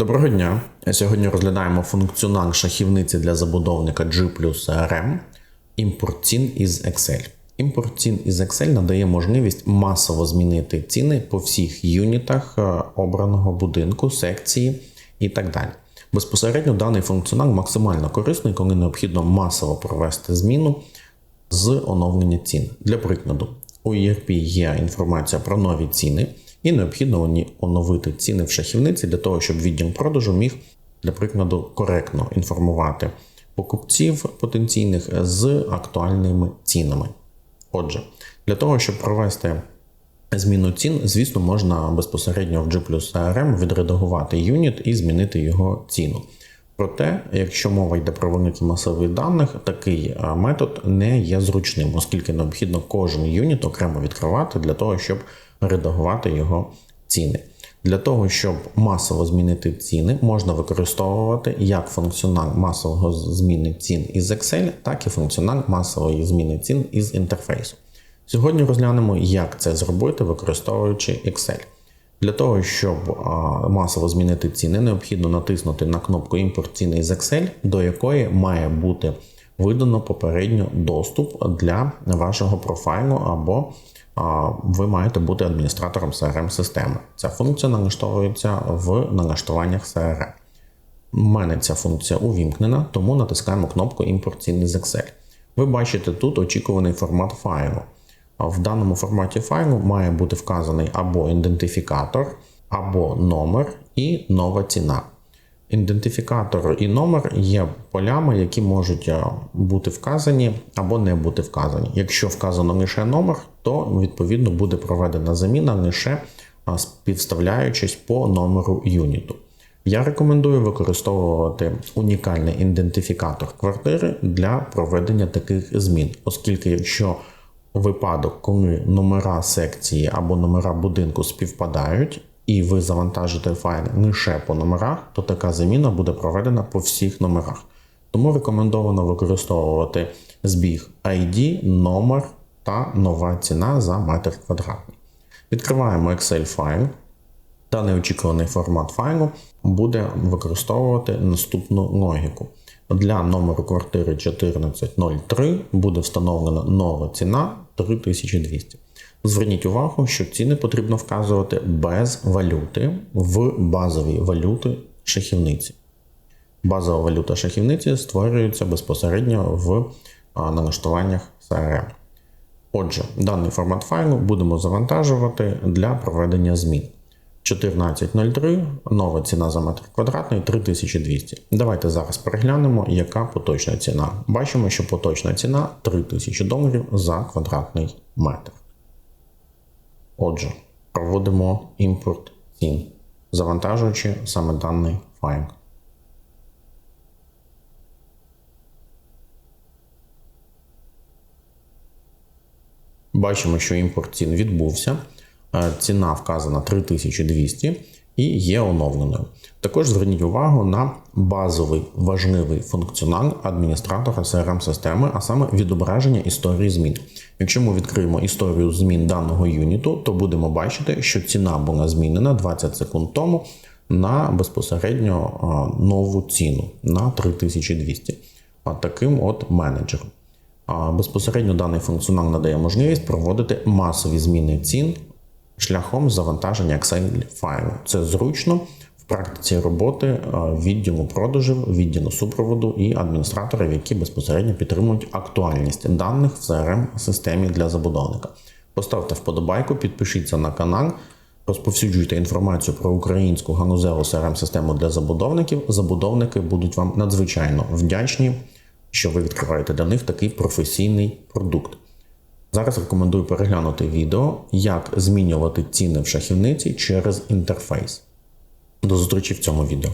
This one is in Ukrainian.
Доброго дня. Сьогодні розглядаємо функціонал шахівниці для забудовника G плюс RM імпорт цін із Excel. Імпорт цін із Excel надає можливість масово змінити ціни по всіх юнітах е, обраного будинку, секції і так далі. Безпосередньо даний функціонал максимально корисний, коли необхідно масово провести зміну з оновлення цін. Для прикладу, у ERP є інформація про нові ціни, і необхідно оновити ціни в шахівниці для того, щоб відділ продажу міг, для прикладу, коректно інформувати покупців потенційних з актуальними цінами. Отже, для того, щоб провести зміну цін, звісно, можна безпосередньо в G плюс відредагувати юніт і змінити його ціну. Проте, якщо мова йде про великі масиви даних, такий метод не є зручним, оскільки необхідно кожен юніт окремо відкривати для того, щоб редагувати його ціни. Для того, щоб масово змінити ціни, можна використовувати як функціонал масового зміни цін із Excel, так і функціонал масової зміни цін із інтерфейсу. Сьогодні розглянемо, як це зробити, використовуючи Excel. Для того, щоб масово змінити ціни, необхідно натиснути на кнопку Імпорт ціни із Excel, до якої має бути видано попередньо доступ для вашого профайлу, або ви маєте бути адміністратором crm системи Ця функція налаштовується в налаштуваннях CRM. У мене ця функція увімкнена, тому натискаємо кнопку Імпорт цін із Excel. Ви бачите тут очікуваний формат файлу. В даному форматі файлу має бути вказаний або ідентифікатор, або номер і нова ціна. Ідентифікатор і номер є полями, які можуть е, бути вказані або не бути вказані. Якщо вказано лише номер, то відповідно буде проведена заміна лише співставляючись по номеру юніту. Я рекомендую використовувати унікальний ідентифікатор квартири для проведення таких змін, оскільки якщо випадок, коли номера секції або номера будинку співпадають, і ви завантажите файл лише по номерах, то така заміна буде проведена по всіх номерах. Тому рекомендовано використовувати збіг ID, номер та нова ціна за метр квадратний. Відкриваємо Excel файл. Даний очікуваний формат файлу буде використовувати наступну логіку. Для номеру квартири 1403 буде встановлена нова ціна 3200. Зверніть увагу, що ціни потрібно вказувати без валюти в базовій валюти шахівниці. Базова валюта шахівниці створюється безпосередньо в налаштуваннях CRM. Отже, даний формат файлу будемо завантажувати для проведення змін. 14.03, нова ціна за метр квадратний 3200. Давайте зараз переглянемо, яка поточна ціна. Бачимо, що поточна ціна 3000 доларів за квадратний метр. Отже, проводимо імпорт цін, завантажуючи саме даний файл. Бачимо, що імпорт цін відбувся. Е, Ціна вказана 3200 і є оновленою. Також зверніть увагу на базовий важливий функціонал адміністратора crm системи а саме відображення історії змін. Якщо ми відкриємо історію змін даного юніту, то будемо бачити, що ціна була змінена 20 секунд тому на безпосередньо е, нову ціну на 3200. А таким от менеджером. Безпосередньо даний функціонал надає можливість проводити масові зміни цін шляхом завантаження Excel файлу. Це зручно в практиці роботи е, відділу продажів, відділу супроводу і адміністраторів, які безпосередньо підтримують актуальність даних в crm системі для забудовника. Поставте вподобайку, підпишіться на канал. Розповсюджуйте інформацію про українську ганузеву crm систему для забудовників. Забудовники будуть вам надзвичайно вдячні, що ви відкриваєте для них такий професійний продукт. Зараз рекомендую переглянути відео, як змінювати ціни в шахівниці через інтерфейс. До зустрічі в цьому відео.